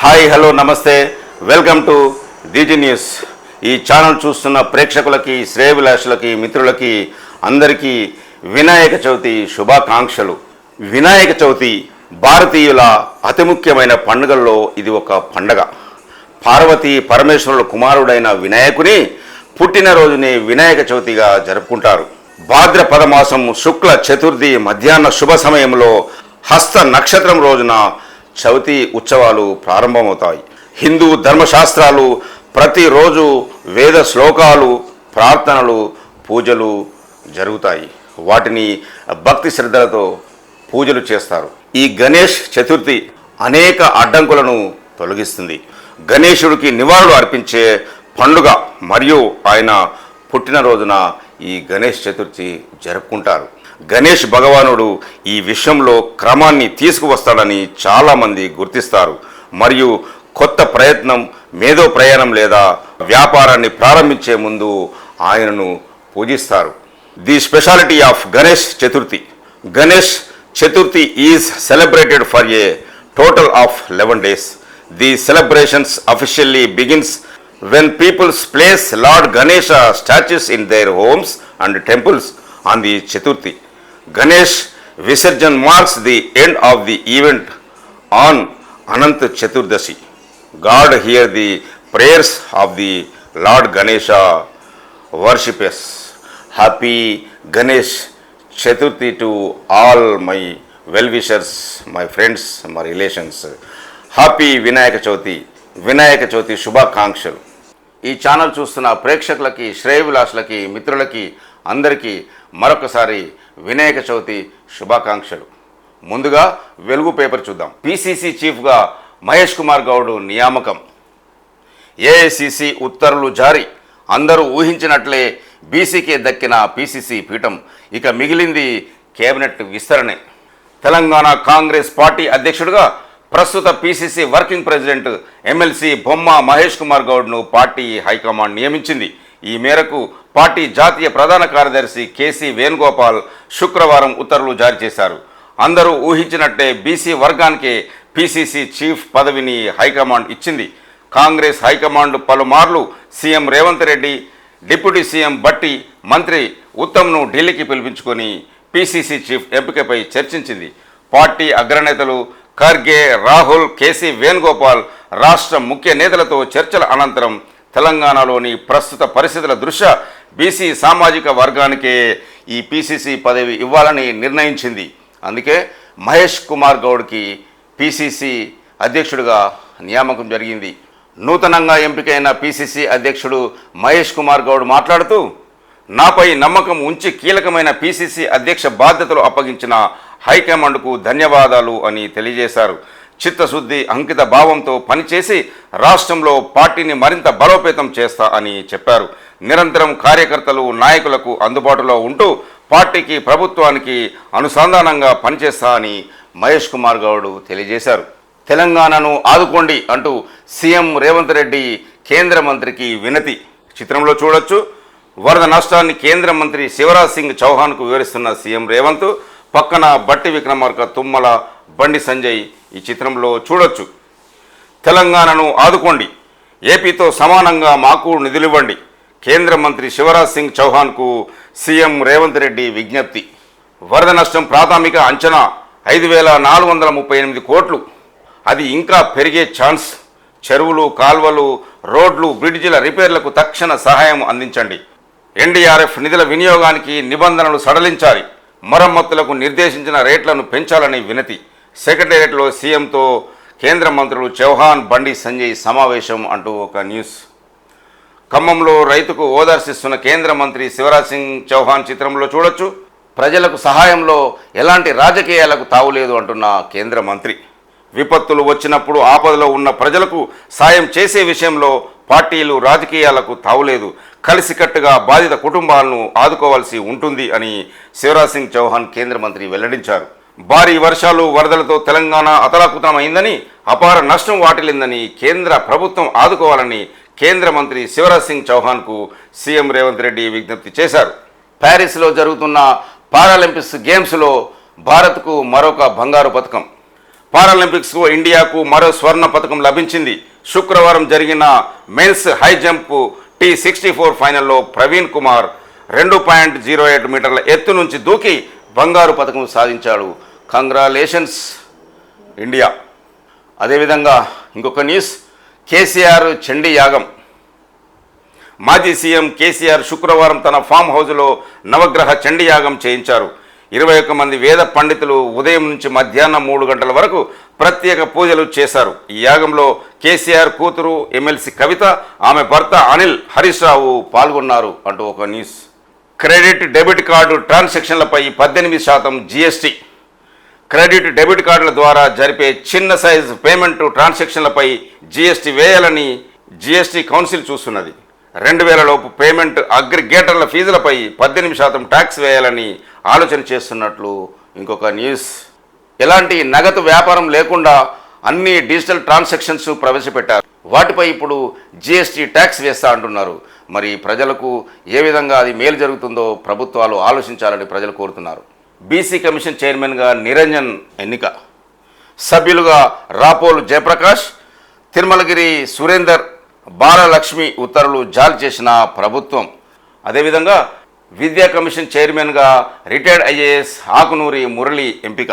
Hi hello నమస్తే. Welcome to DT news. ఈ channel చూస్తున్న ప్రేక్షకులకి శ్రేయభిలాషులకి మిత్రులకి అందరికీ వినాయక చవితి శుభాకాంక్షలు. వినాయక చవితి భారతీయుల అతి ముఖ్యమైన పండుగల్లో ఇది ఒక పండగ. పార్వతీ పరమేశ్వరుల కుమారుడైన వినాయకుని పుట్టినరోజుని వినాయక చవితిగా జరుపుకుంటారు. భాద్రపద మాసం శుక్ల చతుర్థి మధ్యాహ్న శుభ సమయంలో హస్త నక్షత్రం రోజున చవితి ఉత్సవాలు ప్రారంభమవుతాయి. హిందూ ధర్మశాస్త్రాలు ప్రతిరోజు వేద శ్లోకాలు ప్రార్థనలు పూజలు జరుగుతాయి. వాటిని భక్తి శ్రద్ధలతో పూజలు చేస్తారు. ఈ గణేష్ చతుర్థి అనేక అడ్డంకులను తొలగిస్తుంది. గణేశుడికి నివాళులు అర్పించే పండుగ మరియు ఆయన పుట్టినరోజున ఈ గణేష్ చతుర్థి జరుపుకుంటారు. గణేష్ భగవానుడు ఈ విషయంలో క్రమాన్ని తీసుకువస్తాడని చాలామంది గుర్తిస్తారు. మరియు కొత్త ప్రయత్నం మేధో ప్రయాణం లేదా వ్యాపారాన్ని ప్రారంభించే ముందు ఆయనను పూజిస్తారు. The speciality of Ganesh Chaturthi. Ganesh Chaturthi is celebrated for a total of eleven days. The celebrations officially begins when peoples places lord Ganesha statues in their homes and temples on the Chaturthi. Ganesh Visarjan marks the end of the event on Anant Chaturdashi. God hear the prayers of the lord Ganesha worshippers. Happy Ganesh Chaturthi to all my well wishers my friends my relations. Happy Vinayaka Chavithi Vinayaka Chavithi శుభాకాంక్షలు. ఈ channel చూస్తున్న ప్రేక్షకులకి శ్రేయవిలాసులకి మిత్రులకి అందరికీ మరొకసారి వినాయక చవితి శుభాకాంక్షలు. ముందుగా వెలుగు పేపర్ చూద్దాం. పిసిసి చీఫ్గా మహేష్ కుమార్ గౌడ్ నియామకం. ఏఐసిసి ఉత్తర్వులు జారీ. అందరూ ఊహించినట్లే బీసీకే దక్కిన పిసిసి పీఠం ఇక మిగిలింది కేబినెట్ విస్తరణే. తెలంగాణ కాంగ్రెస్ పార్టీ అధ్యక్షుడిగా ప్రస్తుత PCC working president MLC Bomma Mahesh Kumar గౌడ్ను party high command నియమించింది. ఈ మేరకు పార్టీ జాతీయ ప్రధాన కార్యదర్శి కేసీ వేణుగోపాల్ శుక్రవారం ఉత్తర్వులు జారీ చేశారు. అందరూ ఊహించినట్టే బీసీ వర్గానికి పిసిసి చీఫ్ పదవిని హైకమాండ్ ఇచ్చింది. కాంగ్రెస్ హైకమాండ్ పలుమార్లు CM Revanth Reddy deputy CM Bhatti మంత్రి ఉత్తమ్ను ఢిల్లీకి పిలిపించుకొని పిసిసి చీఫ్ ఎంపికపై చర్చించింది. పార్టీ అగ్రనేతలు ఖర్గే రాహుల్ కేసీ వేణుగోపాల్ రాష్ట్ర ముఖ్య నేతలతో చర్చల అనంతరం తెలంగాణలోని ప్రస్తుత పరిస్థితుల దృష్ట్యా బీసీ సామాజిక వర్గానికే ఈ పిసిసి పదవి ఇవ్వాలని నిర్ణయించింది. అందుకే మహేష్ కుమార్ గౌడ్కి పిసిసి అధ్యక్షుడిగా నియామకం జరిగింది. నూతనంగా ఎంపికైన పిసిసి అధ్యక్షుడు మహేష్ కుమార్ గౌడ్ మాట్లాడుతూ నాపై నమ్మకం ఉంచి కీలకమైన పిసిసి అధ్యక్ష బాధ్యతలు అప్పగించిన హైకమాండ్కు ధన్యవాదాలు అని తెలియజేశారు. చిత్తశుద్ధి అంకిత భావంతో పనిచేసి రాష్ట్రంలో పార్టీని మరింత బలోపేతం చేస్తా అని చెప్పారు. నిరంతరం కార్యకర్తలు నాయకులకు అందుబాటులో ఉంటూ పార్టీకి ప్రభుత్వానికి అనుసంధానంగా పనిచేస్తా అని మహేష్ కుమార్ గౌడ్ తెలియజేశారు. తెలంగాణను ఆదుకోండి అంటూ సీఎం రేవంత్ రెడ్డి కేంద్ర మంత్రికి వినతి. చిత్రంలో చూడొచ్చు. వరద నష్టాన్ని కేంద్ర మంత్రి శివరాజ్ సింగ్ చౌహాన్కు వివరిస్తున్న సీఎం రేవంత్ పక్కన బట్టి విక్రమార్క తుమ్మల బండి సంజయ్ ఈ చిత్రంలో చూడొచ్చు. తెలంగాణను ఆదుకోండి. ఏపీతో సమానంగా మాకు నిధులివ్వండి. కేంద్ర మంత్రి శివరాజ్ సింగ్ చౌహాన్కు సీఎం రేవంత్ రెడ్డి విజ్ఞప్తి. వరద నష్టం ప్రాథమిక అంచనా ఐదు వేల నాలుగు వందల ముప్పై ఎనిమిది కోట్లు. అది ఇంకా పెరిగే ఛాన్స్. చెరువులు కాల్వలు రోడ్లు బ్రిడ్జిల రిపేర్లకు తక్షణ సహాయం అందించండి. ఎన్డీఆర్ఎఫ్ నిధుల వినియోగానికి నిబంధనలు సడలించాలి. మరమ్మతులకు నిర్దేశించిన రేట్లను పెంచాలని వినతి. సెక్రటేరియట్లో సీఎంతో కేంద్ర మంత్రులు చౌహాన్ బండి సంజయ్ సమావేశం అంటూ ఒక న్యూస్. ఖమ్మంలో రైతుకు ఓదార్సిస్తున్న కేంద్ర మంత్రి శివరాజ్ సింగ్ చౌహాన్ చిత్రంలో చూడొచ్చు. ప్రజలకు సహాయంలో ఎలాంటి రాజకీయాలకు తావులేదు అంటున్న కేంద్ర మంత్రి. విపత్తులు వచ్చినప్పుడు ఆపదలో ఉన్న ప్రజలకు సాయం చేసే విషయంలో పార్టీలు రాజకీయాలకు తావులేదు కలిసికట్టుగా బాధిత కుటుంబాలను ఆదుకోవాల్సి ఉంటుంది అని శివరాజ్ సింగ్ చౌహాన్ కేంద్ర మంత్రి వెల్లడించారు. భారీ వర్షాలు వరదలతో తెలంగాణ అతలాకుతలమైందని అపార నష్టం వాటిల్లిందని కేంద్ర ప్రభుత్వం ఆదుకోవాలని కేంద్ర మంత్రి శివరాజ్ సింగ్ చౌహాన్కు సీఎం రేవంత్ రెడ్డి విజ్ఞప్తి చేశారు. ప్యారిస్లో జరుగుతున్న పారాలింపిక్స్ గేమ్స్లో భారత్కు మరొక బంగారు పథకం పారాలింపిక్స్కు ఇండియాకు మరో స్వర్ణ పథకం లభించింది. శుక్రవారం జరిగిన men's high jump T sixty four ఫైనల్లో ప్రవీణ్ కుమార్ రెండు పాయింట్ జీరో ఎయిట్ మీటర్ల ఎత్తు నుంచి దూకి బంగారు పథకం సాధించాడు. కంగ్రాలేషన్స్ ఇండియా అదేవిధంగా ఇంకొక న్యూస్ కేసీఆర్ చండీ యాగం. మాజీ సీఎం కేసీఆర్ శుక్రవారం తన ఫామ్ హౌస్లో నవగ్రహ చండీ యాగం చేయించారు. ఇరవై ఒక్క మంది వేద పండితులు ఉదయం నుంచి మధ్యాహ్నం మూడు గంటల వరకు ప్రత్యేక పూజలు చేశారు. ఈ యాగంలో కేసీఆర్ కూతురు ఎమ్మెల్సీ కవిత ఆమె భర్త అనిల్ హరీష్ రావు పాల్గొన్నారు అంటూ ఒక న్యూస్ క్రెడిట్ డెబిట్ కార్డు ట్రాన్సాక్షన్లపై పద్దెనిమిది శాతం జీఎస్టీ. క్రెడిట్ డెబిట్ కార్డుల ద్వారా జరిపే చిన్న సైజ్ పేమెంట్ ట్రాన్సాక్షన్లపై జీఎస్టీ వేయాలని జీఎస్టీ కౌన్సిల్ చూస్తున్నది. రెండు వేలలోపు పేమెంట్ అగ్రిగేటర్ల ఫీజులపై పద్దెనిమిది శాతం ట్యాక్స్ వేయాలని ఆలోచన చేస్తున్నట్లు ఇంకొక న్యూస్. ఎలాంటి నగదు వ్యాపారం లేకుండా అన్ని డిజిటల్ ట్రాన్సాక్షన్స్ ప్రవేశపెట్టారు. వాటిపై ఇప్పుడు జిఎస్టీ ట్యాక్స్ వేస్తా అంటున్నారు. మరి ప్రజలకు ఏ విధంగా అది మేలు జరుగుతుందో ప్రభుత్వాలు ఆలోచించాలని ప్రజలు కోరుతున్నారు. బీసీ కమిషన్ చైర్మన్గా నిరంజన్ ఎన్నిక. సభ్యులుగా రాపోలు జయప్రకాష్ తిరుమలగిరి సురేందర్ బాలలక్ష్మి ఉత్తర్వులు జారీ చేసిన ప్రభుత్వం. అదేవిధంగా విద్యా కమిషన్ చైర్మన్గా రిటైర్డ్ ఐఏఎస్ ఆకునూరి మురళి ఎంపిక.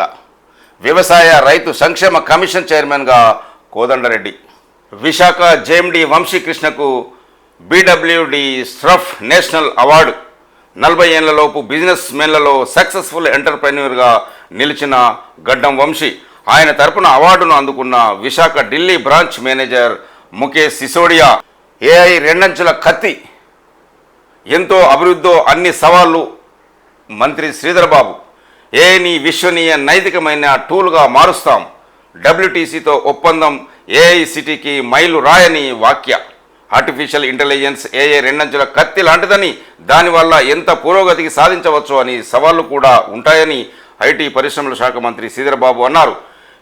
వ్యవసాయ రైతు సంక్షేమ కమిషన్ చైర్మన్గా కోదండరెడ్డి. విశాఖ జేఎండి వంశీకృష్ణకు బీడబ్ల్యూడి స్ట్రఫ్ నేషనల్ అవార్డు. నలభై ఏళ్ళలోపు బిజినెస్ మెన్లలో సక్సెస్ఫుల్ ఎంటర్ప్రెన్యూర్గా నిలిచిన గడ్డం వంశీ ఆయన తరపున అవార్డును అందుకున్న Visakha Delhi branch manager Mukesh Sisodia AI రెండంచుల కత్తి ఎంతో అభివృద్ధో అన్ని సవాళ్ళు మంత్రి శ్రీధరబాబు. ఏఐని విశ్వనీయ నైతికమైన టూల్గా మారుస్తాం. డబ్ల్యూటీసీతో ఒప్పందం ఏఐ సిటీకి మైలు రాయని వాక్య. ఆర్టిఫిషియల్ ఇంటెలిజెన్స్ ఏఐ రెండంచుల కత్తి లాంటిదని దానివల్ల ఎంత పురోగతికి సాధించవచ్చు అని సవాళ్ళు కూడా ఉంటాయని ఐటీ పరిశ్రమల శాఖ మంత్రి శ్రీధరబాబు అన్నారు.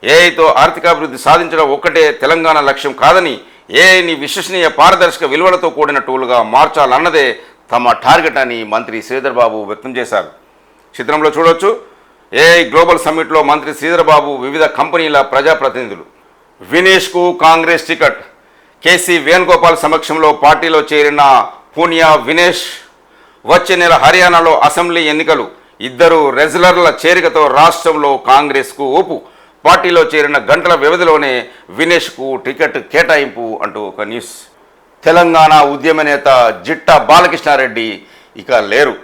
ఏఐతో ఆర్థికాభివృద్ధి సాధించడం ఒక్కటే తెలంగాణ లక్ష్యం కాదని ఏఐని విశ్వసనీయ పారదర్శక విలువలతో కూడిన టూల్గా మార్చాలన్నదే తమ టార్గెట్ అని మంత్రి శ్రీధర్బాబు వ్యక్తం చేశారు. చిత్రంలో చూడొచ్చు ఏఐ గ్లోబల్ సమ్మిట్లో మంత్రి శ్రీధర్బాబు వివిధ కంపెనీల ప్రజాప్రతినిధులు. వినేష్కు కాంగ్రెస్ టికెట్. కేసీ వేణుగోపాల్ సమక్షంలో పార్టీలో చేరిన పూనియా వినేష్ వచ్చే నెల హర్యానాలో అసెంబ్లీ ఎన్నికలు. ఇద్దరు రెజ్లర్ల చేరికతో రాష్ట్రంలో కాంగ్రెస్కు ఊపు. పార్టీలో చేరిన గంటల వ్యవధిలోనే వినేష్కు టికెట్ కేటాయింపు అంటూ ఒక న్యూస్. తెలంగాణ ఉద్యమ నేత జిట్టా బాలకృష్ణారెడ్డి ఇక లేరు.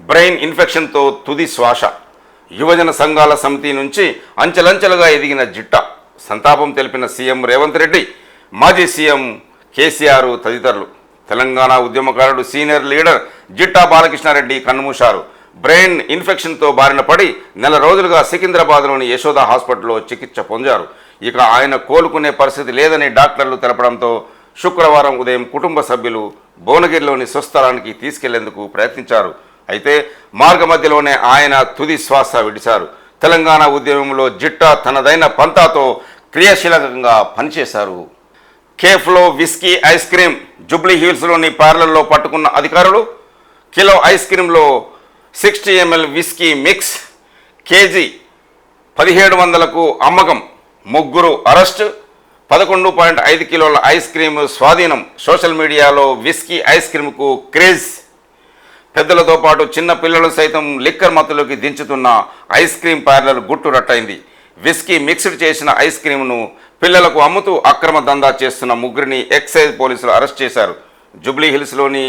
బ్రెయిన్ ఇన్ఫెక్షన్తో తుది శ్వాస. యువజన సంఘాల సమితి నుంచి అంచెలంచెలుగా ఎదిగిన జిట్టా సంతాపం తెలిపిన సీఎం రేవంత్ రెడ్డి మాజీ సీఎం కేసీఆర్ తదితరులు. తెలంగాణ ఉద్యమకారుడు సీనియర్ లీడర్ జిట్టా బాలకృష్ణారెడ్డి కన్నుమూశారు. బ్రెయిన్ ఇన్ఫెక్షన్తో బారిన పడి నెల రోజులుగా సికింద్రాబాద్లోని యశోద హాస్పిటల్లో చికిత్స పొందారు. ఇక ఆయన కోలుకునే పరిస్థితి లేదని డాక్టర్లు తెలపడంతో శుక్రవారం ఉదయం కుటుంబ సభ్యులు భువనగిరిలోని స్వస్థలానికి తీసుకెళ్ళేందుకు ప్రయత్నించారు. అయితే మార్గ మధ్యలోనే ఆయన తుది శ్వాస విడిచారు. తెలంగాణ ఉద్యమంలో జిట్టా తనదైన పంతాతో క్రియాశీలకంగా పనిచేశారు. కేఫ్లో విస్కీ ఐస్ క్రీమ్ జుబ్లీ హిల్స్లోని పార్లర్లో పట్టుకున్న అధికారులు kilo ice క్రీంలో sixty ML whisky mix KG పదిహేడు వందలకు అమ్మకం ముగ్గురు అరెస్ట్ పదకొండు పాయింట్ ఐదు కిలోల ఐస్ క్రీమ్ స్వాధీనం సోషల్ మీడియాలో విస్కీ ఐస్ క్రీమ్కు క్రేజ్. పెద్దలతో పాటు చిన్న పిల్లలు సైతం లిక్కర్ మత్తులోకి దించుతున్న ఐస్ క్రీం పార్లర్ గుట్టు రట్టయింది. విస్కీ మిక్స్డ్ చేసిన ఐస్ క్రీమ్ను పిల్లలకు అమ్ముతూ అక్రమ దందా చేస్తున్న ముగ్గురిని ఎక్సైజ్ పోలీసులు అరెస్ట్ చేశారు. జుబ్లీ హిల్స్లోని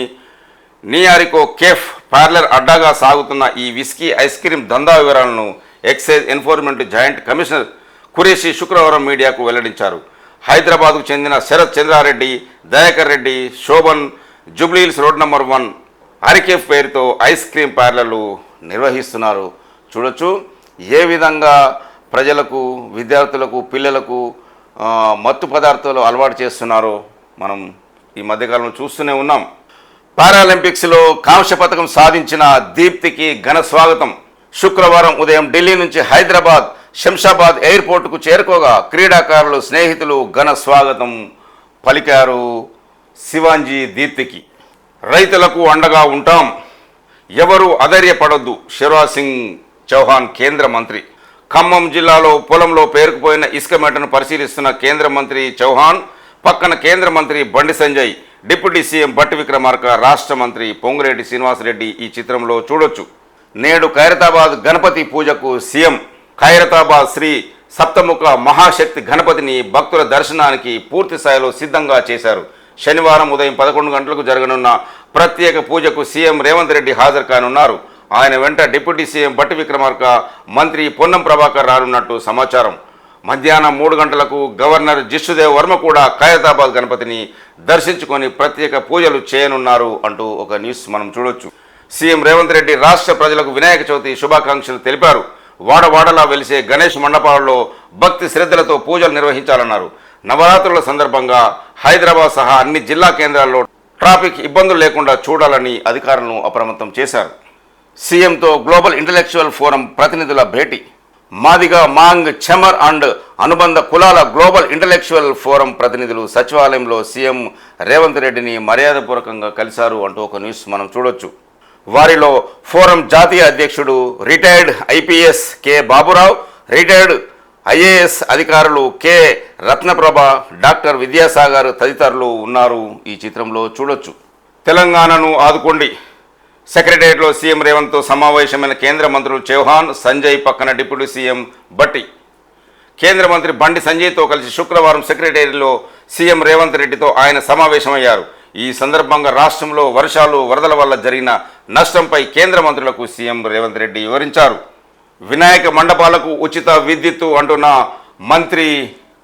నియారికో కేఫ్ పార్లర్ అడ్డాగా సాగుతున్న ఈ విస్కీ ఐస్ క్రీమ్ దందా వివరాలను excise enforcement joint commissioner Qureshi శుక్రవారం మీడియాకు వెల్లడించారు. హైదరాబాద్కు చెందిన Sharath Chandrareddy Dayakar Reddy Shobhan Jubilee Hills road number one అరికేఫ్ పేరుతో ఐస్ క్రీమ్ పార్లర్లు నిర్వహిస్తున్నారు. చూడొచ్చు ఏ విధంగా ప్రజలకు విద్యార్థులకు పిల్లలకు మత్తు పదార్థాలు అలవాటు చేస్తున్నారో మనం ఈ మధ్యకాలంలో చూస్తూనే ఉన్నాం. పారాలింపిక్స్లో కాంస్య పథకం సాధించిన దీప్తికి ఘన స్వాగతం. శుక్రవారం ఉదయం ఢిల్లీ నుంచి హైదరాబాద్ శంషాబాద్ ఎయిర్పోర్టుకు చేరుకోగా క్రీడాకారులు స్నేహితులు ఘన స్వాగతం పలికారు శివాంజీ దీప్తికి. రైతులకు అండగా ఉంటాం. ఎవరు అధైర్యపడొద్దు శివరాజ్ సింగ్ చౌహాన్ కేంద్ర మంత్రి. ఖమ్మం జిల్లాలో పొలంలో పేరుకుపోయిన ఇసుక మెటను పరిశీలిస్తున్న కేంద్ర మంత్రి చౌహాన్ పక్కన కేంద్ర మంత్రి బండి సంజయ్ డిప్యూటీ సీఎం బట్టి విక్రమార్క రాష్ట్ర మంత్రి పొంగిరెడ్డి శ్రీనివాసరెడ్డి ఈ చిత్రంలో చూడొచ్చు. నేడు ఖైరతాబాద్ గణపతి పూజకు సీఎం ఖైరతాబాద్ శ్రీ సప్తముఖ మహాశక్తి గణపతిని భక్తుల దర్శనానికి పూర్తి స్థాయిలో సిద్ధంగా చేశారు. శనివారం ఉదయం పదకొండు గంటలకు జరగనున్న ప్రత్యేక పూజకు సీఎం రేవంత్ రెడ్డి హాజరు కానున్నారు. ఆయన వెంట డిప్యూటీ సీఎం బట్టి విక్రమార్క మంత్రి పొన్నం ప్రభాకర్ రానున్నట్టు సమాచారం. మధ్యాహ్నం మూడు గంటలకు గవర్నర్ జిష్ణుదేవ్ వర్మ కూడా ఖైరతాబాద్ గణపతిని దర్శించుకొని ప్రత్యేక పూజలు చేయనున్నారు అంటూ ఒక న్యూస్ మనం చూడొచ్చు. సీఎం రేవంత్ రెడ్డి రాష్ట్ర ప్రజలకు వినాయక చవితి శుభాకాంక్షలు తెలిపారు. వాడవాడలా వెలిసే గణేష్ మండపాలలో భక్తి శ్రద్ధలతో పూజలు నిర్వహించాలన్నారు. నవరాత్రుల సందర్భంగా హైదరాబాద్ సహా అన్ని జిల్లా కేంద్రాల్లో ట్రాఫిక్ ఇబ్బందులు లేకుండా చూడాలని అధికారులను అప్రమత్తం చేశారు. సీఎంతో గ్లోబల్ ఇంటలెక్చువల్ ఫోరం ప్రతినిధుల భేటీ. మాదిగా మాంగ్ చెమర్ అండ్ అనుబంధ కులాల గ్లోబల్ ఇంటలెక్చువల్ ఫోరం ప్రతినిధులు సచివాలయంలో సీఎం రేవంత్ రెడ్డిని మర్యాదపూర్వకంగా కలిశారు అంటూ ఒక న్యూస్ మనం చూడొచ్చు. వారిలో ఫోరం జాతీయ అధ్యక్షుడు retired IPS K. Baburao retired IAS అధికారులు కె. రత్నప్రభ డాక్టర్ విద్యాసాగర్ తదితరులు ఉన్నారు ఈ చిత్రంలో చూడొచ్చు. తెలంగాణను ఆదుకోండి. సెక్రటరియట్లో సీఎం రేవంత్తో సమావేశమైన కేంద్ర మంత్రులు చౌహాన్ సంజయ్ పక్కన డిప్యూటీ సీఎం భట్టి. కేంద్ర మంత్రి బండి సంజయ్తో కలిసి శుక్రవారం సెక్రటేరియట్లో సీఎం రేవంత్ రెడ్డితో ఆయన సమావేశమయ్యారు. ఈ సందర్భంగా రాష్ట్రంలో వర్షాలు వరదల వల్ల జరిగిన నష్టంపై కేంద్ర మంత్రులకు సీఎం రేవంత్ రెడ్డి వివరించారు. వినాయక మండపాలకు ఉచిత విద్యుత్తు అంటున్న మంత్రి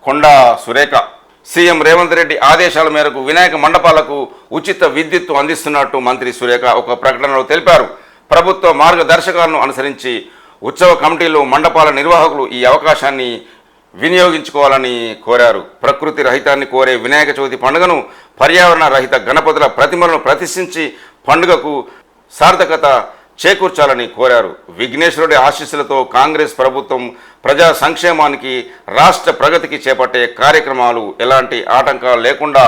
కొండా సురేఖ. సీఎం రేవంత్ రెడ్డి ఆదేశాల మేరకు వినాయక మండపాలకు ఉచిత విద్యుత్తు అందిస్తున్నట్టు మంత్రి సురేఖ ఒక ప్రకటనలో తెలిపారు. ప్రభుత్వ మార్గదర్శకాలను అనుసరించి ఉత్సవ కమిటీలు మండపాల నిర్వాహకులు ఈ అవకాశాన్ని వినియోగించుకోవాలని కోరారు. ప్రకృతి రహితాన్ని కోరే వినాయక చవితి పండుగను పర్యావరణ రహిత గణపతుల ప్రతిమలను ప్రతిష్ఠించి పండుగకు సార్థకత చేకూర్చాలని కోరారు. విఘ్నేశ్వరుడి ఆశీస్సులతో కాంగ్రెస్ ప్రభుత్వం ప్రజా సంక్షేమానికి రాష్ట్ర ప్రగతికి చేపట్టే కార్యక్రమాలు ఎలాంటి ఆటంకాలు లేకుండా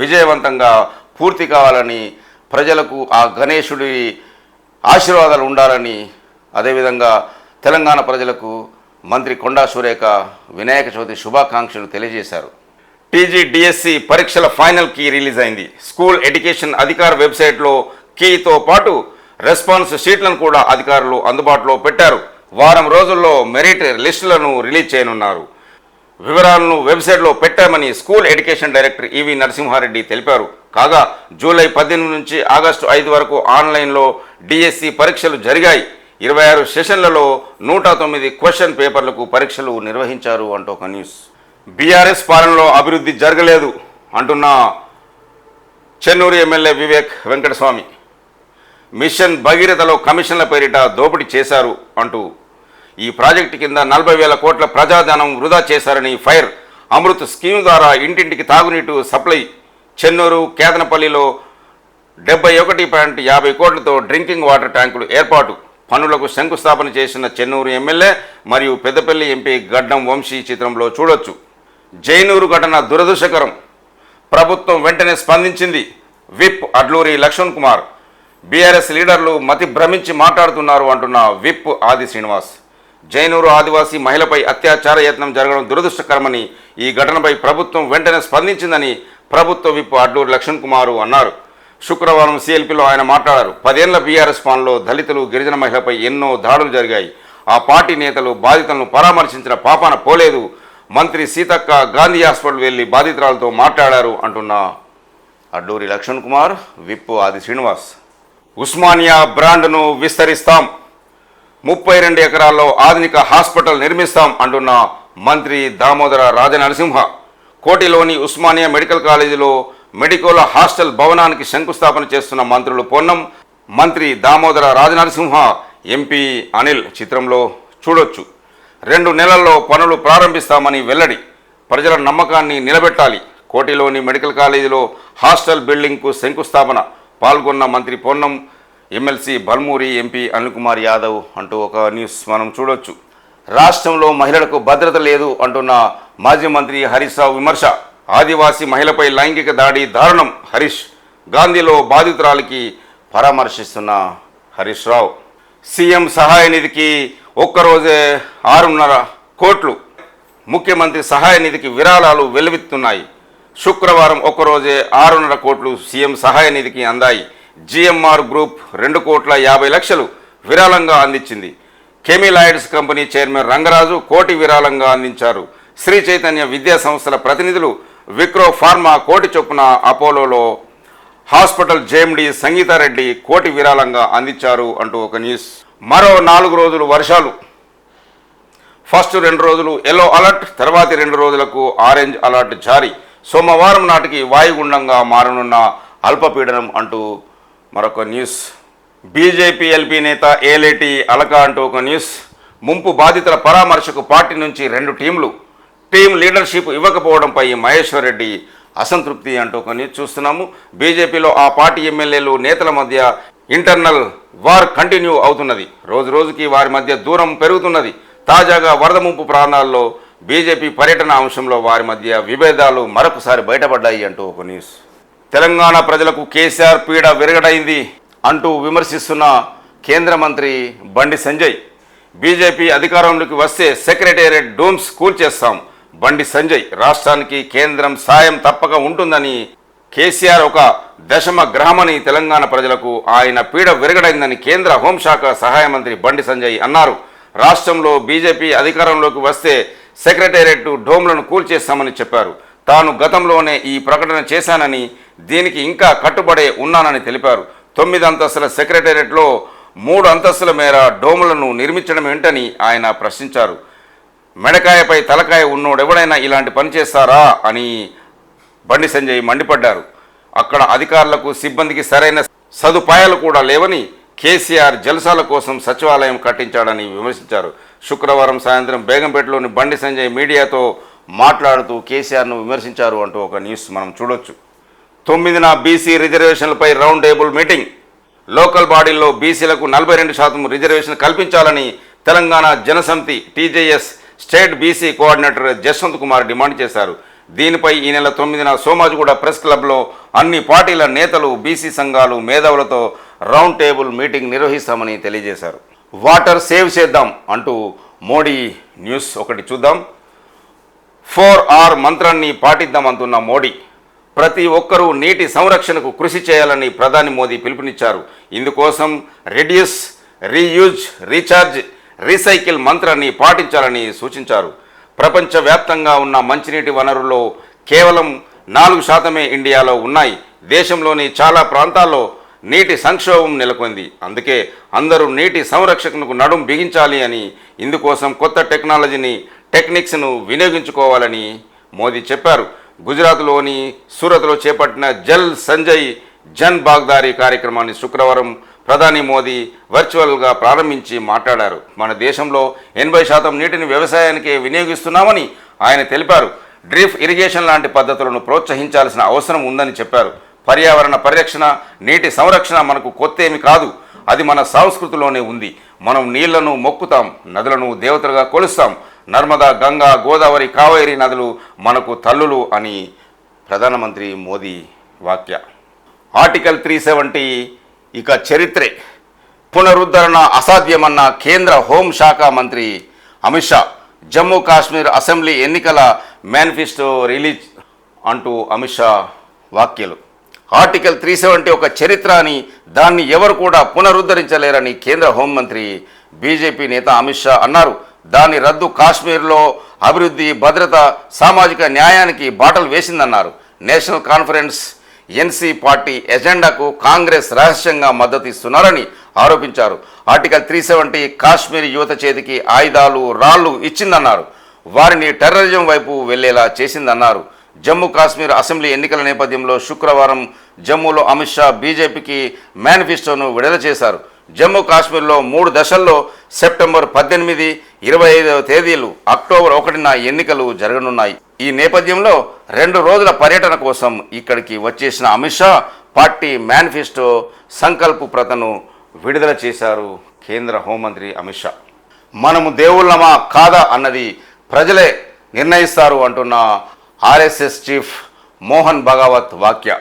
విజయవంతంగా పూర్తి కావాలని ప్రజలకు ఆ గణేశుడి ఆశీర్వాదాలు ఉండాలని అదేవిధంగా తెలంగాణ ప్రజలకు మంత్రి కొండా సురేఖ వినాయక చవితి శుభాకాంక్షలు తెలియజేశారు. టీజీడిఎస్సి పరీక్షల ఫైనల్ కీ రిలీజ్ అయింది. స్కూల్ ఎడ్యుకేషన్ అధికార వెబ్సైట్లో కీతో పాటు రెస్పాన్స్ షీట్లను కూడా అధికారులు అందుబాటులో పెట్టారు. వారం రోజుల్లో మెరిట్ లిస్టులను రిలీజ్ చేయనున్నారు. వివరాలను వెబ్సైట్లో పెట్టామని school education director EV Narasimhareddy తెలిపారు. కాగా జూలై పద్దెనిమిది నుంచి ఆగస్టు ఐదు వరకు ఆన్లైన్లో డిఎస్సి పరీక్షలు జరిగాయి. ఇరవై ఆరు సెషన్లలో నూట తొమ్మిది క్వశ్చన్ పేపర్లకు పరీక్షలు నిర్వహించారు అంటూ ఒక న్యూస్. బీఆర్ఎస్ పాలనలో అభివృద్ధి జరగలేదు అంటున్న చెన్నూరు ఎమ్మెల్యే వివేక్ వెంకటస్వామి. మిషన్ భగీరథలో కమిషన్ల పేరిట దోపిడీ చేశారు అంటూ ఈ ప్రాజెక్టు కింద నలభై వేల కోట్ల ప్రజాధనం వృధా చేశారని ఫైర్ అమృత్ స్కీమ్ ద్వారా ఇంటింటికి తాగునీటు సప్లై చెన్నూరు కేదనపల్లిలో డెబ్బై ఒకటి పాయింట్ యాభై కోట్లతో డ్రింకింగ్ వాటర్ ట్యాంకులు ఏర్పాటు పనులకు శంకుస్థాపన చేసిన చెన్నూరు ఎమ్మెల్యే మరియు పెద్దపల్లి ఎంపీ గడ్డం వంశీ చిత్రంలో చూడొచ్చు. జైనూరు ఘటన దురదృష్టకరం. ప్రభుత్వం వెంటనే స్పందించింది. విప్ అడ్లూరి లక్ష్మణ్ కుమార్ బీఆర్ఎస్ లీడర్లు మతి భ్రమించి మాట్లాడుతున్నారు అంటున్న విప్ ఆది శ్రీనివాస్. జైనూరు ఆదివాసీ మహిళపై అత్యాచార యత్నం జరగడం దురదృష్టకరమని ఈ ఘటనపై ప్రభుత్వం వెంటనే స్పందించిందని ప్రభుత్వ విప్ అడ్డూరి లక్ష్మణ్ కుమార్ అన్నారు. శుక్రవారం సిఎల్పిలో ఆయన మాట్లాడారు. పదేళ్ళ బీఆర్ఎస్ పాలనలో దళితులు గిరిజన మహిళపై ఎన్నో దాడులు జరిగాయి. ఆ పార్టీ నేతలు బాధితులను పరామర్శించిన పాపాన పోలేదు. మంత్రి సీతక్క గాంధీ హాస్పిటల్ వెళ్ళి బాధితురాలతో మాట్లాడారు అంటున్న అడ్డూరి లక్ష్మణ్ కుమార్ విప్ ఆది శ్రీనివాస్. ఉస్మానియా బ్రాండ్ను విస్తరిస్తాం. ముప్పై రెండు ఎకరాల్లో ఆధునిక హాస్పిటల్ నిర్మిస్తాం అంటున్న మంత్రి దామోదర రాజనరసింహ. కోటిలోని ఉస్మానియా మెడికల్ కాలేజీలో మెడికోల హాస్టల్ భవనానికి శంకుస్థాపన చేస్తున్న మంత్రులు పొన్నం మంత్రి దామోదర రాజనరసింహ ఎంపీ అనిల్ చిత్రంలో చూడొచ్చు. రెండు నెలల్లో పనులు ప్రారంభిస్తామని వెల్లడి. ప్రజల నమ్మకాన్ని నిలబెట్టాలి. కోటిలోని మెడికల్ కాలేజీలో హాస్టల్ బిల్డింగ్కు శంకుస్థాపన పాల్గొన్న మంత్రి పొన్నం ఎమ్మెల్సీ బల్మూరి ఎంపీ అనిల్కుమార్ యాదవ్ అంటూ ఒక న్యూస్ మనం చూడొచ్చు. రాష్ట్రంలో మహిళలకు భద్రత లేదు అంటున్న మాజీ మంత్రి హరీష్ రావు విమర్శ. ఆదివాసీ మహిళపై లైంగిక దాడి దారుణం. హరీష్ గాంధీలో బాధితురాలికి పరామర్శిస్తున్న హరీష్ రావు. సీఎం సహాయ నిధికి ఒక్కరోజే ఆరున్నర కోట్లు. ముఖ్యమంత్రి సహాయ నిధికి విరాళాలు వెలువెత్తున్నాయి. శుక్రవారం ఒక్కరోజే ఆరున్నర కోట్లు సీఎం సహాయ నిధికి అందాయి. జిఎంఆర్ గ్రూప్ రెండు కోట్ల యాభై లక్షలు విరాళంగా అందించింది. కెమిలాయిడ్స్ కంపెనీ చైర్మన్ రంగరాజు కోటి విరాళంగా అందించారు. శ్రీ చైతన్య విద్యా సంస్థల ప్రతినిధులు విక్రో ఫార్మా కోటి చొప్పున అపోలోలో హాస్పిటల్ జేఎండి సంగీతారెడ్డి కోటి విరాళంగా అందించారు అంటూ ఒక న్యూస్. మరో నాలుగు రోజులు వర్షాలు. ఫస్ట్ రెండు రోజులు ఎల్లో అలర్ట్ తర్వాతి రెండు రోజులకు ఆరెంజ్ అలర్ట్ జారీ. సోమవారం నాటికి వాయుగుండంగా మారనున్న అల్పపీడనం అంటూ మరొక న్యూస్. బీజేపీ ఎల్పీ నేత ఏలేటి అలక అంటూ ఒక న్యూస్. ముంపు బాధితుల పరామర్శకు పార్టీ నుంచి రెండు టీంలు. టీం లీడర్షిప్ ఇవ్వకపోవడంపై మహేశ్వర్ రెడ్డి అసంతృప్తి అంటూ ఒక న్యూస్ చూస్తున్నాము. బీజేపీలో ఆ పార్టీ ఎమ్మెల్యేలు నేతల మధ్య ఇంటర్నల్ వార్ కంటిన్యూ అవుతున్నది. రోజు రోజుకి వారి మధ్య దూరం పెరుగుతున్నది. తాజాగా వరద ముంపు ప్రాంతాల్లో బీజేపీ పర్యటన అంశంలో వారి మధ్య విభేదాలు మరొకసారి బయటపడ్డాయి అంటూ ఒక న్యూస్. తెలంగాణ ప్రజలకు కేసీఆర్ పీడ విరగడైంది అంటూ విమర్శిస్తున్న కేంద్ర మంత్రి బండి సంజయ్. బీజేపీ అధికారంలోకి వస్తే సెక్రటేరియట్ డూమ్స్ కూల్చేస్తాం బండి సంజయ్ రాష్ట్రానికి కేంద్రం సాయం తప్పక ఉంటుందని కేసీఆర్ ఒక దశమ గ్రహమని తెలంగాణ ప్రజలకు ఆయన పీడ విరగడైందని కేంద్ర హోంశాఖ సహాయ మంత్రి బండి సంజయ్ అన్నారు. రాష్ట్రంలో బీజేపీ అధికారంలోకి వస్తే సెక్రటేరియట్ డోమ్లను కూల్చేస్తామని చెప్పారు. తాను గతంలోనే ఈ ప్రకటన చేశానని దీనికి ఇంకా కట్టుబడే ఉన్నానని తెలిపారు. తొమ్మిది అంతస్తుల సెక్రటేరియట్లో మూడు అంతస్తుల మేర డోములను నిర్మించడం ఏంటని ఆయన ప్రశ్నించారు. మెడకాయపై తలకాయ ఉన్నోడెవడైనా ఇలాంటి పని చేస్తారా అని బండి సంజయ్ మండిపడ్డారు. అక్కడ అధికారులకు సిబ్బందికి సరైన సదుపాయాలు కూడా లేవని కేసీఆర్ జలసాల కోసం సచివాలయం కట్టించాడని విమర్శించారు. శుక్రవారం సాయంత్రం బేగంపేటలోని బండి సంజయ్ మీడియాతో మాట్లాడుతూ కేసీఆర్ను విమర్శించారు అంటూ ఒక న్యూస్ మనం చూడొచ్చు. తొమ్మిదిన బీసీ రిజర్వేషన్లపై రౌండ్ టేబుల్ మీటింగ్. లోకల్ బాడీల్లో బీసీలకు నలభై రెండు శాతం రిజర్వేషన్ కల్పించాలని Telangana Janasamithi TJS state BC coordinator Jaswanth Kumar demand చేశారు. దీనిపై ఈ నెల తొమ్మిదిన సోమాజిగూడ ప్రెస్ క్లబ్లో అన్ని పార్టీల నేతలు బీసీ సంఘాలు మేధావులతో రౌండ్ టేబుల్ మీటింగ్ నిర్వహిస్తామని తెలియజేశారు. వాటర్ సేవ్ చేద్దాం అంటూ మోడీ న్యూస్ ఒకటి చూద్దాం. ఫోర్ ఆర్ మంత్రాన్ని పాటిద్దామంటున్న మోడీ. ప్రతి ఒక్కరూ నీటి సంరక్షణకు కృషి చేయాలని ప్రధాని మోదీ పిలుపునిచ్చారు. ఇందుకోసం రెడ్యూస్ రీయూజ్ రీఛార్జ్ రీసైకిల్ మంత్రాన్ని పాటించాలని సూచించారు. ప్రపంచవ్యాప్తంగా ఉన్న మంచినీటి వనరుల్లో కేవలం నాలుగు శాతమే ఇండియాలో ఉన్నాయి. దేశంలోని చాలా ప్రాంతాల్లో నీటి సంక్షోభం నెలకొంది. అందుకే అందరూ నీటి సంరక్షణకు నడుం బిగించాలి అని ఇందుకోసం కొత్త టెక్నాలజీని టెక్నిక్స్ను వినియోగించుకోవాలని మోదీ చెప్పారు. గుజరాత్లోని సూరత్లో చేపట్టిన జల్ సంజయ్ జన్ బాగ్దారీ కార్యక్రమాన్ని శుక్రవారం ప్రధాని మోదీ వర్చువల్గా ప్రారంభించి మాట్లాడారు. మన దేశంలో ఎనభై శాతం నీటిని వ్యవసాయానికే వినియోగిస్తున్నామని ఆయన తెలిపారు. డ్రిప్ ఇరిగేషన్ లాంటి పద్ధతులను ప్రోత్సహించాల్సిన అవసరం ఉందని చెప్పారు. పర్యావరణ పరిరక్షణ నీటి సంరక్షణ మనకు కొత్త ఏమి కాదు. అది మన సంస్కృతిలోనే ఉంది. మనం నీళ్ళను మొక్కుతాం నదులను దేవతలుగా కొలుస్తాం. నర్మదా గంగా గోదావరి కావేరి నదులు మనకు తల్లులు అని ప్రధానమంత్రి మోదీ వాక్య ఆర్టికల్ త్రీ సెవెంటీ ఇక చరిత్రే. పునరుద్ధరణ అసాధ్యమన్న కేంద్ర హోంశాఖ మంత్రి అమిత్ షా జమ్మూ కాశ్మీర్ అసెంబ్లీ ఎన్నికల మేనిఫెస్టో రిలీజ్ అంటూ అమిత్ షా వాక్యలు ఆర్టికల్ త్రీ సెవెంటీ ఒక చరిత్ర అని దాన్ని ఎవరు కూడా పునరుద్ధరించలేరని కేంద్ర హోంమంత్రి బీజేపీ నేత అమిత్ షా అన్నారు. దాని రద్దు కాశ్మీర్లో అభివృద్ధి భద్రత సామాజిక న్యాయానికి బాటలు వేసిందన్నారు. నేషనల్ కాన్ఫరెన్స్ ఎన్సీ పార్టీ ఎజెండాకు కాంగ్రెస్ రహస్యంగా మద్దతు ఇస్తున్నారని ఆరోపించారు. ఆర్టికల్ త్రీ సెవెంటీ కాశ్మీర్ యువత చేతికి ఆయుధాలు రాళ్ళు ఇచ్చిందన్నారు. వారిని టెర్రరిజం వైపు వెళ్ళేలా చేసిందన్నారు. జమ్మూ కాశ్మీర్ అసెంబ్లీ ఎన్నికల నేపథ్యంలో శుక్రవారం జమ్మూలో అమిత్ షా బీజేపీకి మేనిఫెస్టోను విడుదల చేశారు. జమ్మూ కాశ్మీర్లో మూడు దశల్లో సెప్టెంబర్ పద్దెనిమిది ఇరవై ఐదవ తేదీలు అక్టోబర్ ఒకటిన ఎన్నికలు జరగనున్నాయి. ఈ నేపథ్యంలో రెండు రోజుల పర్యటన కోసం ఇక్కడికి వచ్చేసిన అమిత్ షా పార్టీ మేనిఫెస్టో సంకల్ప ప్రతను విడుదల చేశారు కేంద్ర హోంమంత్రి అమిత్ షా. మనము దేవుళ్ళమా కాదా అన్నది ప్రజలే నిర్ణయిస్తారు అంటున్న ఆర్ఎస్ఎస్ చీఫ్ మోహన్ భగవత్ వాక్య.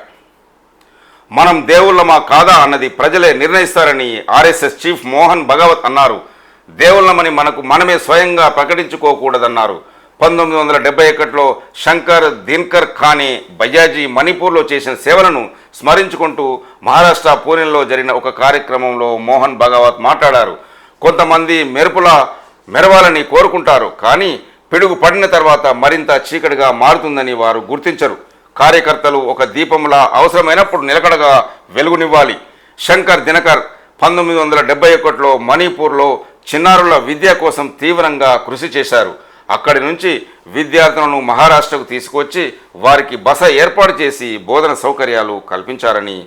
మనం దేవుళ్ళమా కాదా అన్నది ప్రజలే నిర్ణయిస్తారని ఆర్ఎస్ఎస్ చీఫ్ మోహన్ భగవత్ అన్నారు. దేవుళ్ళమని మనకు మనమే స్వయంగా ప్రకటించుకోకూడదన్నారు. పంతొమ్మిది వందల డెబ్బై ఒకటిలో శంకర్ దిన్కర్ ఖానే బయ్యాజీ మణిపూర్లో చేసిన సేవలను స్మరించుకుంటూ మహారాష్ట్ర పూణెలో జరిగిన ఒక కార్యక్రమంలో మోహన్ భగవత్ మాట్లాడారు. కొంతమంది మెరుపుల మెరవాలని కోరుకుంటారు. కానీ పిడుగు పడిన తర్వాత మరింత చీకటిగా మారుతుందని వారు గుర్తించరు. కార్యకర్తలు ఒక దీపంలా అవసరమైనప్పుడు నిలకడగా వెలుగునివ్వాలి. శంకర్ దినకర్ పంతొమ్మిది వందల డెబ్బై ఒకటిలో మణిపూర్లో చిన్నారుల విద్య కోసం తీవ్రంగా కృషి చేశారు. అక్కడి నుంచి విద్యార్థులను మహారాష్ట్రకు తీసుకొచ్చి వారికి బస ఏర్పాటు చేసి బోధన సౌకర్యాలు కల్పించారని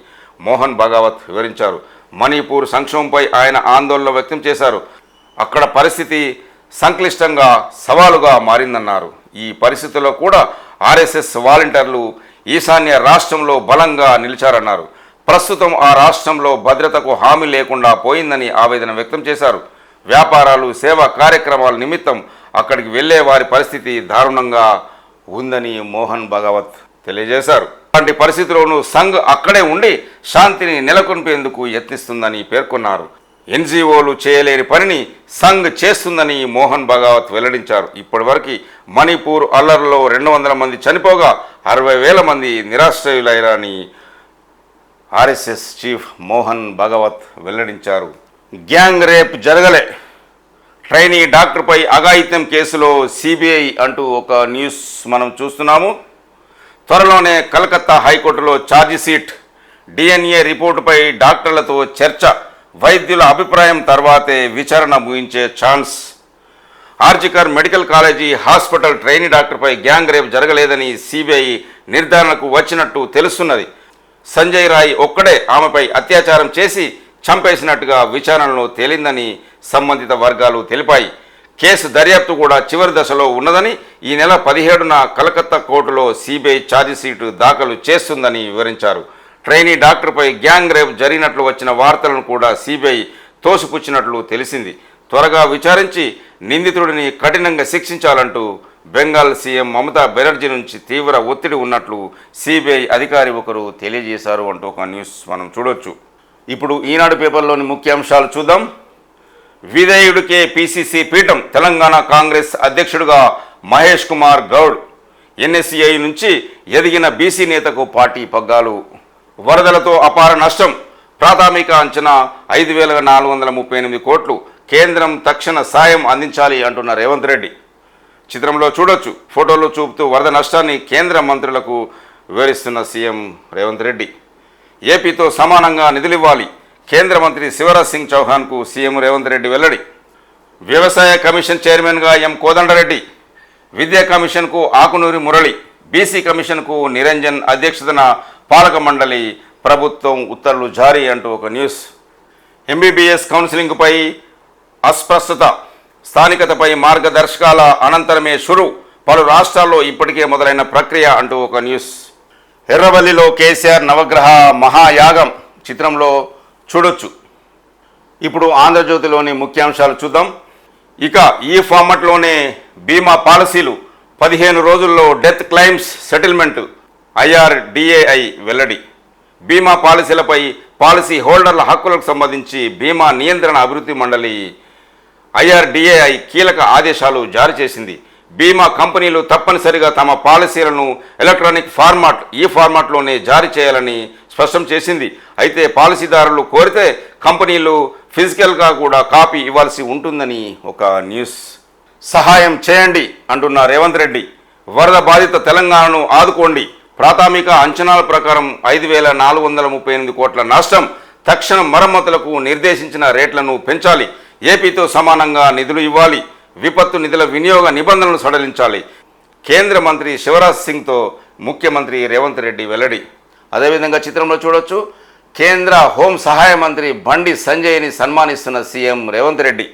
మోహన్ భాగవత్ వివరించారు. మణిపూర్ సంక్షోభంపై ఆయన ఆందోళన వ్యక్తం చేశారు. అక్కడ పరిస్థితి సంక్లిష్టంగా సవాలుగా మారిందన్నారు. ఈ పరిస్థితుల్లో కూడా ఆర్ఎస్ఎస్ వాలంటీర్లు ఈశాన్య రాష్ట్రంలో బలంగా నిలిచారన్నారు. ప్రస్తుతం ఆ రాష్ట్రంలో భద్రతకు హామీ లేకుండా పోయిందని ఆవేదన వ్యక్తం చేశారు. వ్యాపారాలు సేవా కార్యక్రమాల నిమిత్తం అక్కడికి వెళ్ళే వారి పరిస్థితి దారుణంగా ఉందని మోహన్ భగవత్ తెలియజేశారు. అలాంటి పరిస్థితిలోనూ సంఘ్ అక్కడే ఉండి శాంతిని నెలకొల్పేందుకు యత్నిస్తుందని పేర్కొన్నారు. ఎన్జిఓలు చేయలేని పనిని సంఘ్ చేస్తుందని మోహన్ భగవత్ వెల్లడించారు. ఇప్పటివరకు మణిపూర్ అల్లర్లో రెండు వందల మంది చనిపోగా అరవై వేల మంది నిరాశ్రయులైరని ఆర్ఎస్ఎస్ చీఫ్ మోహన్ భగవత్ వెల్లడించారు. గ్యాంగ్ రేప్ జరగలే. ట్రైనీ డాక్టర్పై అఘాయిత్యం కేసులో సిబిఐ అంటూ ఒక న్యూస్ మనం చూస్తున్నాము. త్వరలోనే కలకత్తా హైకోర్టులో ఛార్జిషీట్ డిఎన్ఏ రిపోర్టుపై డాక్టర్లతో చర్చ. వైద్యుల అభిప్రాయం తర్వాతే విచారణ ముగించే chance. RG Kar medical college hospital trainee డాక్టర్పై gang rape జరగలేదని సిబిఐ నిర్ధారణకు వచ్చినట్టు తెలుస్తున్నది. సంజయ్ రాయ్ ఒక్కడే ఆమెపై అత్యాచారం చేసి చంపేసినట్టుగా విచారణలో తేలిందని సంబంధిత వర్గాలు తెలిపాయి. కేసు దర్యాప్తు కూడా చివరి దశలో ఉన్నదని ఈ నెల పదిహేడున కలకత్తా కోర్టులో సిబిఐ ఛార్జిషీటు దాఖలు చేస్తుందని వివరించారు. ట్రైనీ డాక్టర్పై గ్యాంగ్ రేప్ జరిగినట్లు వచ్చిన వార్తలను కూడా సిబిఐ తోసిపుచ్చినట్లు తెలిసింది. త్వరగా విచారించి నిందితుడిని కఠినంగా శిక్షించాలంటూ బెంగాల్ సీఎం మమతా బెనర్జీ నుంచి తీవ్ర ఒత్తిడి ఉన్నట్లు సిబిఐ అధికారి ఒకరు తెలియజేశారు అంటూ ఒక న్యూస్ మనం చూడొచ్చు. ఇప్పుడు ఈనాడు పేపర్లోని ముఖ్యాంశాలు చూద్దాం. విధేయుడికే పిసిసి పీఠం తెలంగాణ కాంగ్రెస్ అధ్యక్షుడిగా మహేష్ కుమార్ గౌడ్. ఎన్ఎస్సిఐ నుంచి ఎదిగిన బీసీ నేతకు పార్టీ పగ్గాలు వరదలతో అపార నష్టం. ప్రాథమిక అంచనా ఐదు వేల నాలుగు వందల ముప్పై ఎనిమిది కోట్లు. కేంద్రం తక్షణ సాయం అందించాలి అంటున్న రేవంత్ రెడ్డి. చిత్రంలో చూడొచ్చు. ఫోటోలు చూపుతూ వరద నష్టాన్ని కేంద్ర మంత్రులకు వివరిస్తున్న సీఎం రేవంత్ రెడ్డి. ఏపీతో సమానంగా నిధులివ్వాలి. కేంద్ర మంత్రి శివరాజ్ సింగ్ చౌహాన్కు సీఎం రేవంత్ రెడ్డి వెల్లడి. వ్యవసాయ కమిషన్ చైర్మన్గా ఎం కోదండరెడ్డి. విద్యా కమిషన్కు ఆకునూరి మురళి. బీసీ కమిషన్కు నిరంజన్ అధ్యక్షతన పాలక మండలి ప్రభుత్వం ఉత్తర్వులు జారీ అంటూ ఒక న్యూస్. ఎంబీబీఎస్ కౌన్సిలింగ్పై అస్పష్టత. స్థానికతపై మార్గదర్శకాల అనంతరమే షురు. పలు రాష్ట్రాల్లో ఇప్పటికే మొదలైన ప్రక్రియ అంటూ ఒక న్యూస్. ఎర్రవల్లిలో కేసీఆర్ నవగ్రహ మహాయాగం చిత్రంలో చూడొచ్చు. ఇప్పుడు ఆంధ్రజ్యోతిలోని ముఖ్యాంశాలు చూద్దాం. ఇక ఈ ఫార్మట్లోనే బీమా పాలసీలు. పదిహేను రోజుల్లో డెత్ క్లెయిమ్స్ సెటిల్మెంట్ ఐఆర్డిఏఐ వెల్లడి. బీమా పాలసీలపై పాలసీ హోల్డర్ల హక్కులకు సంబంధించి బీమా నియంత్రణ అభివృద్ధి మండలి ఐఆర్డిఏఐ కీలక ఆదేశాలు జారీ చేసింది. బీమా కంపెనీలు తప్పనిసరిగా తమ పాలసీలను ఎలక్ట్రానిక్ ఫార్మాట్ ఈ ఫార్మాట్లోనే జారీ చేయాలని స్పష్టం చేసింది. అయితే పాలసీదారులు కోరితే కంపెనీలు ఫిజికల్గా కూడా కాపీ ఇవ్వాల్సి ఉంటుందని ఒక న్యూస్. సహాయం చేయండి అంటున్న రేవంత్ రెడ్డి. వరద బాధిత తెలంగాణను ఆదుకోండి. ప్రాథమిక అంచనాల ప్రకారం ఐదు వేల నాలుగు వందల ముప్పై ఎనిమిది కోట్ల నష్టం తక్షణ మరమ్మతులకు నిర్దేశించిన రేట్లను పెంచాలి. ఏపీతో సమానంగా నిధులు ఇవ్వాలి. విపత్తు నిధుల వినియోగ నిబంధనలు సడలించాలి. కేంద్ర మంత్రి శివరాజ్ సింగ్తో ముఖ్యమంత్రి రేవంత్ రెడ్డి వెల్లడి. అదేవిధంగా చిత్రంలో చూడొచ్చు కేంద్ర హోం సహాయ మంత్రి బండి సంజయ్ని సన్మానిస్తున్న సీఎం రేవంత్ రెడ్డి.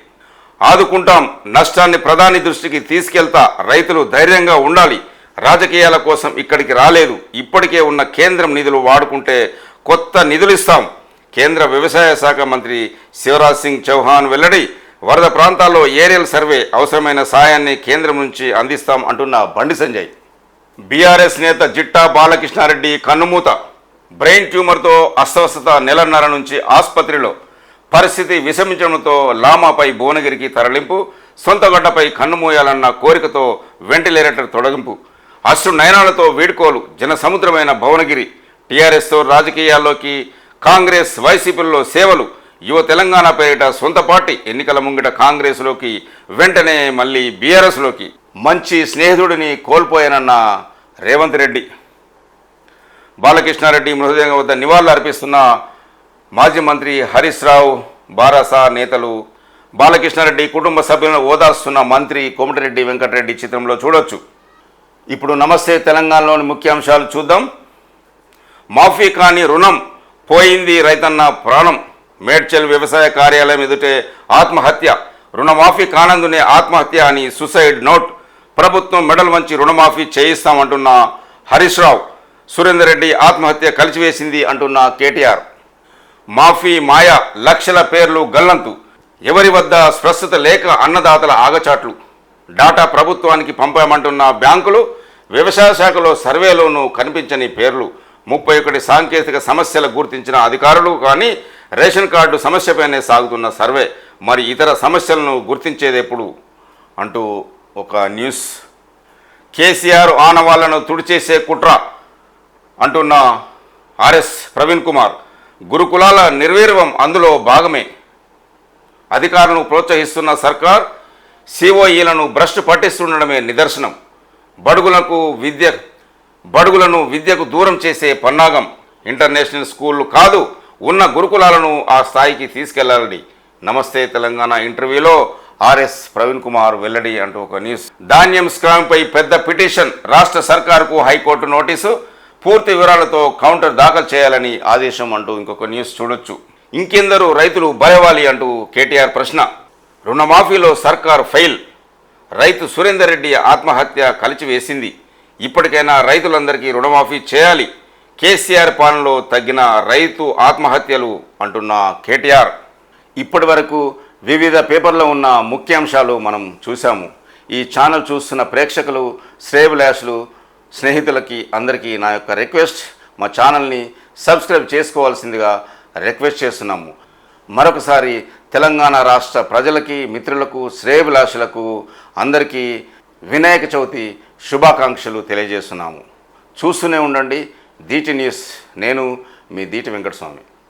ఆదుకుంటాం నష్టాన్ని ప్రధాని దృష్టికి తీసుకెళ్తా రైతులు ధైర్యంగా ఉండాలి. రాజకీయాల కోసం ఇక్కడికి రాలేదు. ఇప్పటికే ఉన్న కేంద్రం నిధులు వాడుకుంటే కొత్త నిధులు ఇస్తాం. కేంద్ర వ్యవసాయ శాఖ మంత్రి శివరాజ్ సింగ్ చౌహాన్ వెల్లడి వరద ప్రాంతాల్లో ఏరియల్ సర్వే అవసరమైన సాయాన్ని కేంద్రం నుంచి అందిస్తాం అంటున్న బండి సంజయ్. బీఆర్ఎస్ నేత జిట్టా బాలకృష్ణారెడ్డి కన్నుమూత. బ్రెయిన్ ట్యూమర్తో అస్వస్థత నెలన్నర నుంచి ఆసుపత్రిలో. పరిస్థితి విషమించడంతో లామాపై భువనగిరికి తరలింపు సొంత గడ్డపై కన్నుమూయాలన్న కోరికతో వెంటిలేటర్ తొలగింపు అశ్రు నయనాలతో వేడుకోలు. జన సముద్రమైన భువనగిరి. టీఆర్ఎస్తో రాజకీయాల్లోకి కాంగ్రెస్ వైసీపీల్లో సేవలు. యువ తెలంగాణ పేరిట సొంత పార్టీ ఎన్నికల ముంగిట కాంగ్రెస్లోకి వెంటనే మళ్ళీ బీఆర్ఎస్లోకి. మంచి స్నేహితుడిని కోల్పోయానన్న రేవంత్ రెడ్డి. బాలకృష్ణారెడ్డి మృతదేహం వద్ద నివాళులు అర్పిస్తున్న మాజీ మంత్రి హరీష్ రావు బారాసా నేతలు. బాలకృష్ణారెడ్డి కుటుంబ సభ్యులను ఓదార్స్తున్న మంత్రి కోమటిరెడ్డి వెంకటరెడ్డి చిత్రంలో చూడొచ్చు. ఇప్పుడు నమస్తే తెలంగాణలోని ముఖ్యాంశాలు చూద్దాం. మాఫీ కాని రుణం పోయింది రైతన్న ప్రాణం. మేడ్చల్ వ్యవసాయ కార్యాలయం ఎదుటే ఆత్మహత్య. రుణమాఫీ కానందునే ఆత్మహత్య అని సుసైడ్ నోట్. ప్రభుత్వం మెడల్ వంచి రుణమాఫీ చేయిస్తామంటున్న హరీష్ రావు. సురేందర్ రెడ్డి ఆత్మహత్య కలిసివేసింది అంటున్న కేటీఆర్. మాఫీ మాయ లక్షల పేర్లు గల్లంతు. ఎవరి వద్ద స్పష్టత లేక అన్నదాతల ఆగచాట్లు. డాటా ప్రభుత్వానికి పంపామంటున్న బ్యాంకులు వ్యవసాయ శాఖలో సర్వేలోనూ కనిపించని పేర్లు. ముప్పై ఒకటి సాంకేతిక సమస్యలు గుర్తించిన అధికారులు కానీ రేషన్ కార్డు సమస్యపైనే సాగుతున్న సర్వే. మరి ఇతర సమస్యలను గుర్తించేదెప్పుడు అంటూ ఒక న్యూస్. కేసీఆర్ ఆనవాళ్ళను తుడిచేసే కుట్ర అంటున్న ఆర్ఎస్ ప్రవీణ్ కుమార్. గురుకులాల నిర్వీర్వం అందులో భాగమే. అధికారులను ప్రోత్సహిస్తున్న సర్కార్ సిఓఈలను భ్రష్టు పట్టిస్తుండడమే నిదర్శనం. బడుగులకు విద్య బడుగులను విద్యకు దూరం చేసే పన్నాగం ఇంటర్నేషనల్ స్కూళ్ళు కాదు ఉన్న గురుకులాలను ఆ స్థాయికి తీసుకెళ్ళాలని. నమస్తే తెలంగాణ ఇంటర్వ్యూలో ఆర్ఎస్ ప్రవీణ్ కుమార్ వెల్లడి అంటూ ఒక న్యూస్. ధాన్యం స్కామ్పై పెద్ద పిటిషన్ రాష్ట్ర సర్కారుకు హైకోర్టు నోటీసు. పూర్తి వివరాలతో కౌంటర్ దాఖలు చేయాలని ఆదేశం అంటూ ఇంకొక న్యూస్ చూడొచ్చు. ఇంకెందరూ రైతులు భయవాలి అంటూ కేటీఆర్ ప్రశ్న. రుణమాఫీలో సర్కార్ ఫెయిల్. రైతు సురేందర్ రెడ్డి ఆత్మహత్య కలిచివేసింది. ఇప్పటికైనా రైతులందరికీ రుణమాఫీ చేయాలి. కేసీఆర్ పాలనలో తగ్గిన రైతు ఆత్మహత్యలు అంటున్న కేటీఆర్. ఇప్పటి వరకు వివిధ పేపర్లో ఉన్న ముఖ్యాంశాలు మనం చూసాము ఈ ఛానల్ చూస్తున్న ప్రేక్షకులు శ్రేయభిలాషులు స్నేహితులకి అందరికీ నా యొక్క రిక్వెస్ట్ మా ఛానల్ని సబ్స్క్రైబ్ చేసుకోవాల్సిందిగా రిక్వెస్ట్ చేస్తున్నాము. మరొకసారి తెలంగాణ రాష్ట్ర ప్రజలకి మిత్రులకు శ్రేయభిలాషులకు అందరికీ వినాయక చవితి శుభాకాంక్షలు తెలియజేస్తున్నాము. చూస్తూనే ఉండండి. దీటి న్యూస్ నేను మీ దీటి వెంకటస్వామి.